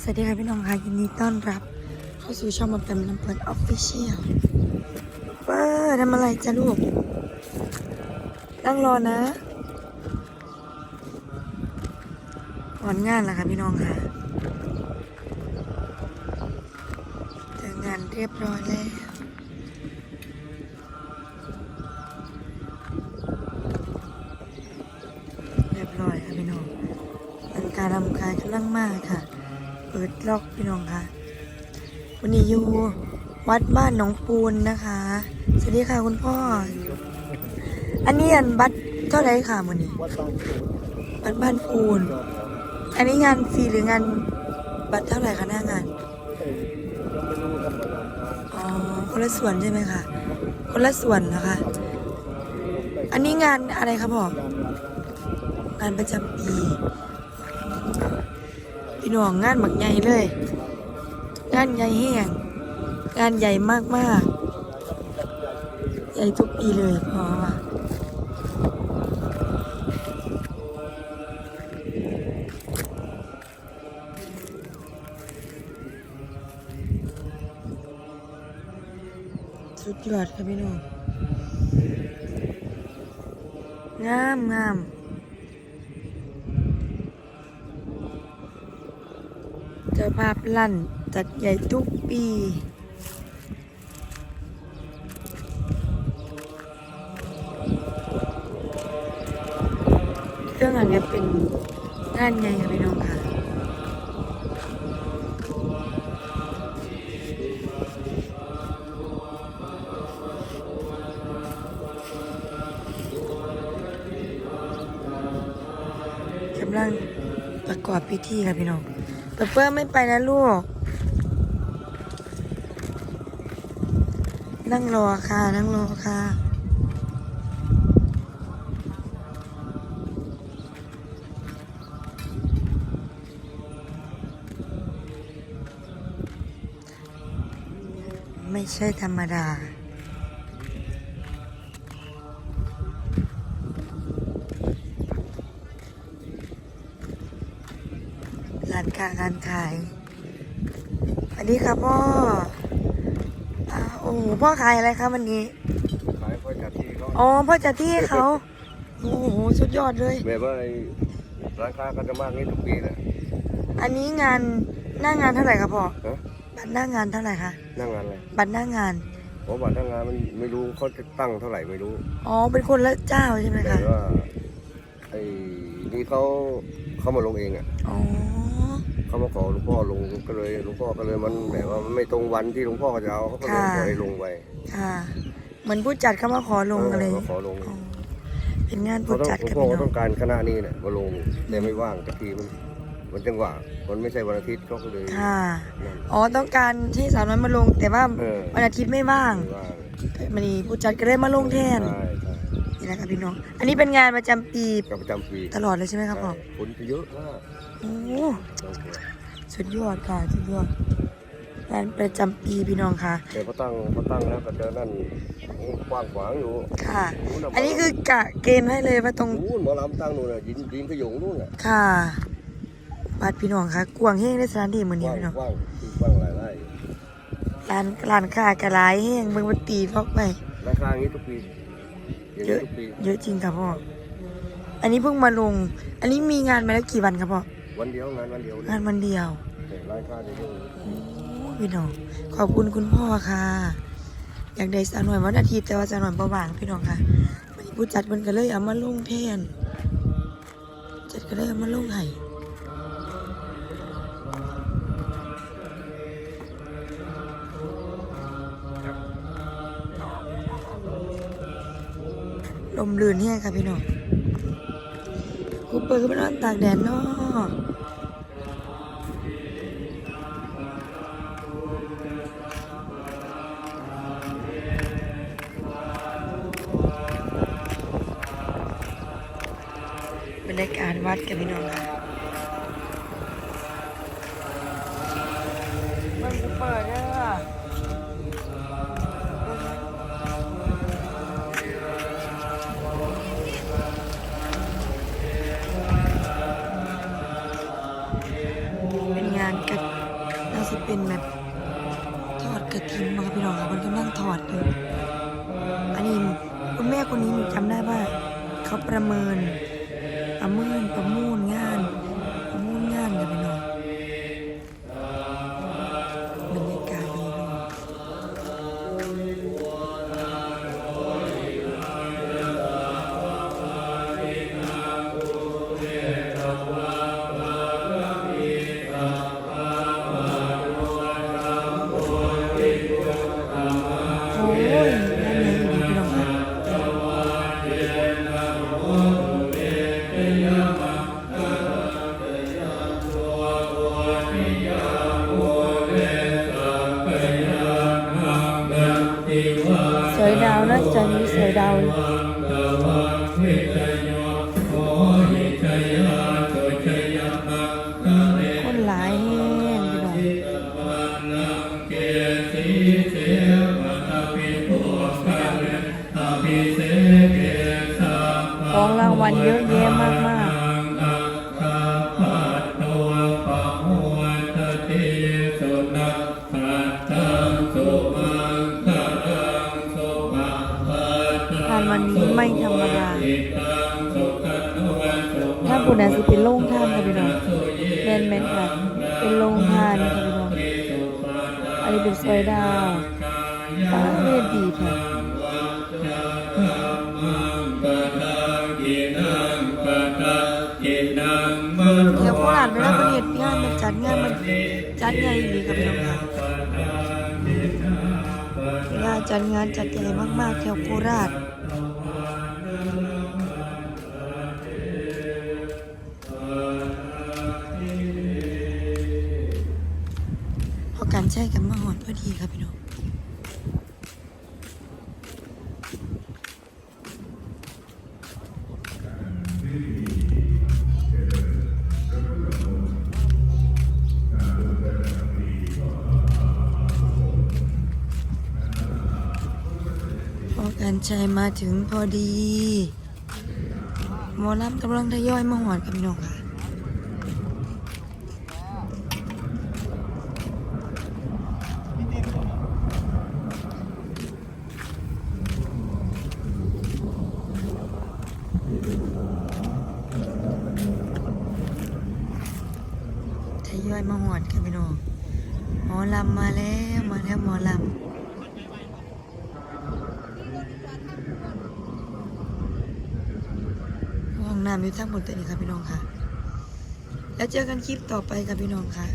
สวัสดีค่ะพี่น้องค่ะยินดีต้อนรับ เข้าสู่ช่องมาเป็นลำเปิดออฟฟิเชียลเปิดทำอะไรจ้ะลูก นั่งรอนะก่อนงานแล้วค่ะพี่น้องค่ะจองานเรียบร้อยแล้วเรียบร้อยค่ะพี่น้องการรำกายกำลังมากค่ะ ปิดล็อกพี่น้องค่ะ วันนี้อยู่วัดบ้านหนองปูนนะคะ สวัสดีค่ะคุณพ่อ อันนี้อันบัตรเท่าไรค่ะวันนี้วัดบางปูวัดบ้านปูน อันนี้งานฟรีหรืองานบัตรเท่าไหร่คะหน้างาน อ๋อ คนละส่วนใช่ไหมคะ คนละส่วนนะคะ อันนี้งานอะไรครับพ่องานประจำปี พี่น้องงานหมักใหญ่เลย งานใหญ่แห้งงานใหญ่มากมากๆใหญ่ทุกปีเลยพอว่ะสุดยอดครับพี่น้องงามงาม จ้าภาพลั่นจัดใหญ่ทุกปี เครื่องอันนี้เป็นงานใหญ่ค่ะพี่น้องค่ะกำลังประกอบพิธีค่ะพี่น้อง เปเปอร์ไม่ไปนะลูก นั่งรอค่ะ นั่งรอค่ะไม่ใช่ธรรมดา ร้านค้าร้านขายสวัสดีครับพ่ออ่าโอ้โหพ่อขายอะไรครับวันนี้ ขายพ่อจัดที่เขาอ๋อพ่อจัดที่ให้เขา โอ้โหสุดยอดเลย แบบว่าไอ้ร้านค้าก็จะมากนี้ทุกปีแหละอันนี้งานหน้างานเท่าไหร่ครับพ่อฮะบัตรหน้างานเท่าไหร่คะนั่งงานอะไรบัตรหน้างานเพราะว่าทางงานมันไม่รู้เขาจะตั้งเท่าไหร่ไม่รู้ อ๋อเป็นคนละเจ้าใช่ไหมแต่คะว่าไอ้นี่เขาเขามาลงเองอะอ๋อ เขามาขอหลวงพ่อลงก็เลยหลวงพ่อก็เลยมันแบบว่ามันไม่ตรงวันที่หลวงพ่อจะเอาเขาก็เลยปล่อยลงไปค่ะ เหมือนผู้จัดเขามาขอลงอะไรเเขาขอลงอ๋อเป็นงานเขาผู้ต้องจัดหลวกับงพ่อพี่ก็น้ต้อองงการคณะนี้เนี่ยมาลงแต่ไม่ว่างแต่ทีมันมันจังหวะมันไม่ใช่วันอาทิตย์เขาก็เลยค่ะ นั่น อ๋อต้องการที่สาวน้อยมาลงแต่ว่าเออ วันอาทิตย์ไม่ว่างไม่ว่างมันนี่ผู้จัดก็เลยมาลงแทน ใช่ใช่ นี่นะครับพี่น้อง อันนี้เป็นงานประจำปีกับประจำปีตลอดเลยใช่ไหมครับพ่อใช่คนจะเยอะมากโอ้ต้องกลัวสุดยอดค่ะสุดยอดงานประจำปีพี่น้องค่ะ แต่พอตั้งพอตั้งแล้วก็เจอนั่นกว้างขวางอยู่ค่ะ อันนี้คือกะเกณฑ์ให้เลยว่าตรง นู่นหมอลำตั้งนู่นน่ะยินยินขยงนู่นน่ะค่ะบัดพี่น้องค่ะ กวางเฮงในสถานที่เหมือนกนี้ว้างพี่น้องกว้างคือกว้างหลายไร่ร้านร้านค้ากระไรเฮงเบิ่งว่าตีล็อกไปราคาอย่างนี้ทุกปีอย่าง เยนี้อะทุกปีเยอะจริงครับพ่อ อันนี้เพิ่งมาลง อันนี้มีงานมาแล้วกี่วันครับพ่อ วันเดียวงานวันเดียวงานวันเดียวแต่รายค่าจะเยอะโอ้พี่น้อง ขอบคุณคุณพ่อค่ะ อยากได้สาวหน่อยวันอาทิตย์แต่ว่าสาวหน่อยประว่างพี่น้องค่ะวันนี้ผู้จัดมันก็เลยเอามาลงแทนจัดก็เลยเอามาลงให้ ลมลื่นแห้งค่ะพี่น้องกูเปิดก็ไปนอนตากแดดเนาะบรรยากาศวัดกับพี่น้องค่ะมันกูเปิด เป็นแบบทอดกระถินมาครับพี่น้องค่ะมันกำลังทอดอยู่ อันนี้คุณแม่คนนี้หนูจำได้ว่า เขาประเมินประเมินประมู ดาวคนหลายแห้งพี่น้องของรางวัลเยอะแยะมากม วันนี้ไม่ธรรมดาถ้าคุณอาจจะเป็นโรงท่านค่ะพี่น้องแมนแมนค่ะเป็นโรงท่านค่ะพี่น้องอันนี้เป็นสวยดาวตาเวทดีค่ะเดี๋ยวโคราชเวลาประเทศงานมันจัดงานมันจัดใหญ่ดีกับพี่น้องค่ะเวลาจัดงานจัดใหญ่มากๆแถวโคราช ใช้กับมาหอดพอดีครับพี่น้องพอการใช้มาถึงพอดี หมอลำกำลังทยอยมาหอดกับพี่น้องค่ะ ทย อยมาหอดค่ะพี่น้องหมอลำมาแล้วมาแล้วหมอลำห้องน้ำอยู่ทั้งหมดตัวนี้ค่ะพี่น้องค่ะ แล้วเจอกันคลิปต่อไปค่ะพี่น้องค่ะ